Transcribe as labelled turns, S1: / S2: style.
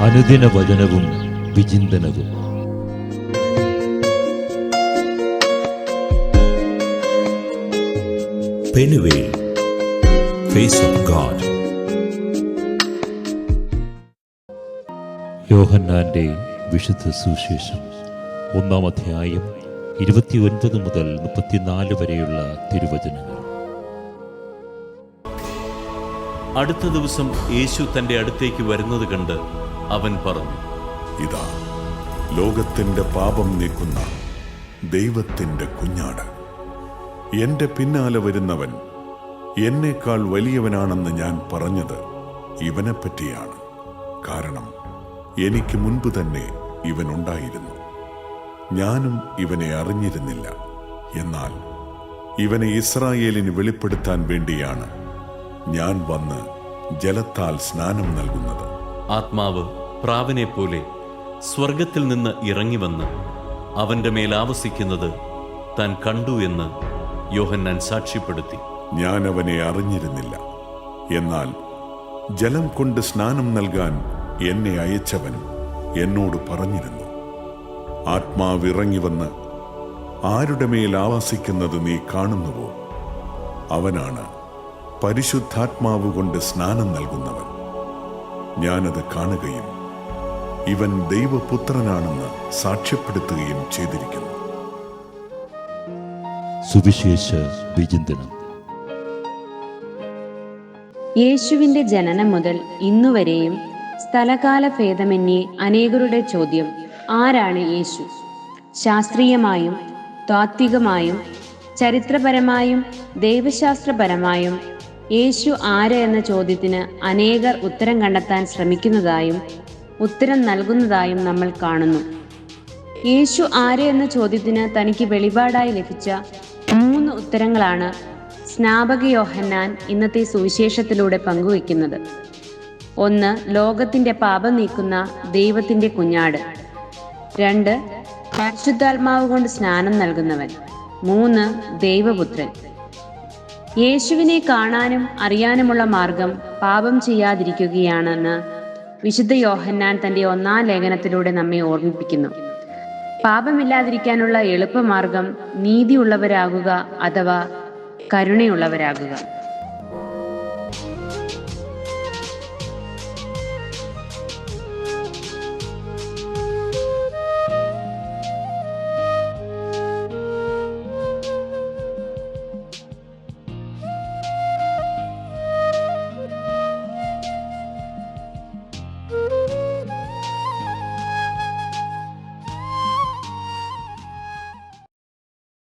S1: അനുദിന വചനവും വിചിന്തനവും.
S2: പെനുവേൽ ഫേസ് ഓഫ് ഗാഡ്
S1: യോഹന്നാന്റെ വിശുദ്ധ സുവിശേഷം ഒന്നാം അധ്യായം ഇരുപത്തിയൊൻപത് മുതൽ മുപ്പത്തിനാല് വരെയുള്ള തിരുവചനങ്ങൾ.
S3: അടുത്ത ദിവസം യേശു തന്റെ അടുത്തേക്ക് വരുന്നത് കണ്ട് അവൻ പറഞ്ഞു
S4: ഇതാ ലോകത്തിന്റെ പാപം നീക്കുന്ന ദൈവത്തിന്റെ കുഞ്ഞാട്. എന്റെ പിന്നാലെ വരുന്നവൻ എന്നേക്കാൾ വലിയവനാണെന്ന് ഞാൻ പറഞ്ഞത് ഇവനെപ്പറ്റിയാണ്. കാരണം എനിക്ക് മുൻപ് തന്നെ ഇവനുണ്ടായിരുന്നു ഞാനും ഇവനെ അറിഞ്ഞിരുന്നില്ല. എന്നാൽ ഇവനെ ഇസ്രായേലിന് വെളിപ്പെടുത്താൻ വേണ്ടിയാണ് ഞാൻ വന്ന് ജലത്താൽ സ്നാനം നൽകുന്നത്.
S3: ആത്മാവ് പ്രാവിനെ പോലെ സ്വർഗത്തിൽ നിന്ന് ഇറങ്ങി വന്ന് അവന്റെ മേലാവസിക്കുന്നത് താൻ കണ്ടു എന്ന് യോഹന്നാൻ സാക്ഷ്യപ്പെടുത്തി.
S4: ഞാൻ അവനെ അറിഞ്ഞിരുന്നില്ല. എന്നാൽ ജലം കൊണ്ട് സ്നാനം നൽകാൻ എന്നെ അയച്ചവൻ എന്നോട് പറഞ്ഞിരുന്നു. ആത്മാവിറങ്ങി വന്ന് ആരുടെ മേൽ ആവാസിക്കുന്നത് നീ കാണുന്നുവോ? അവനാണ് പരിശുദ്ധാത്മാവ് കൊണ്ട് സ്നാനം നൽകുന്നവൻ. ഞാനത് കാണുകയും ഇവൻ ദൈവപുത്രനാണെന്ന് സാക്ഷ്യപ്പെടുത്തുകയും ചെയ്തിരിക്കുന്നു.
S1: സുവിശേഷ വിചിന്തനം.
S5: യേശുവിന്റെ ജനനം മുതൽ ഇന്നുവരെയും സ്ഥലകാല ഭേദമന്യേ അനേകരുടെ ചോദ്യം ആരാണ് യേശു? ശാസ്ത്രീയമായും താത്വികമായും ചരിത്രപരമായും ദൈവശാസ്ത്രപരമായും യേശു ആര് എന്ന ചോദ്യത്തിന് അനേകർ ഉത്തരം കണ്ടെത്താൻ ശ്രമിക്കുന്നതായും ഉത്തരം നൽകുന്നതായും നമ്മൾ കാണുന്നു. യേശു ആര് എന്ന ചോദ്യത്തിന് തനിക്ക് വെളിപാടായി ലഭിച്ച മൂന്ന് ഉത്തരങ്ങളാണ് സ്നാപക യോഹന്നാൻ ഇന്നത്തെ സുവിശേഷത്തിലൂടെ പങ്കുവയ്ക്കുന്നത്. ഒന്ന് ലോകത്തിന്റെ പാപം നീക്കുന്ന ദൈവത്തിന്റെ കുഞ്ഞാട്. രണ്ട് പരിശുദ്ധാത്മാവ് കൊണ്ട് സ്നാനം നൽകുന്നവൻ. മൂന്ന് ദൈവപുത്രൻ. യേശുവിനെ കാണാനും അറിയാനുമുള്ള മാർഗം പാപം ചെയ്യാതിരിക്കുകയാണെന്ന് വിശുദ്ധ യോഹന്നാൻ തന്റെ ഒന്നാം ലേഖനത്തിലൂടെ നമ്മെ ഓർമ്മിപ്പിക്കുന്നു. പാപമില്ലാതിരിക്കാനുള്ള എളുപ്പമാർഗം നീതിയുള്ളവരാകുക അഥവാ കരുണയുള്ളവരാകുക.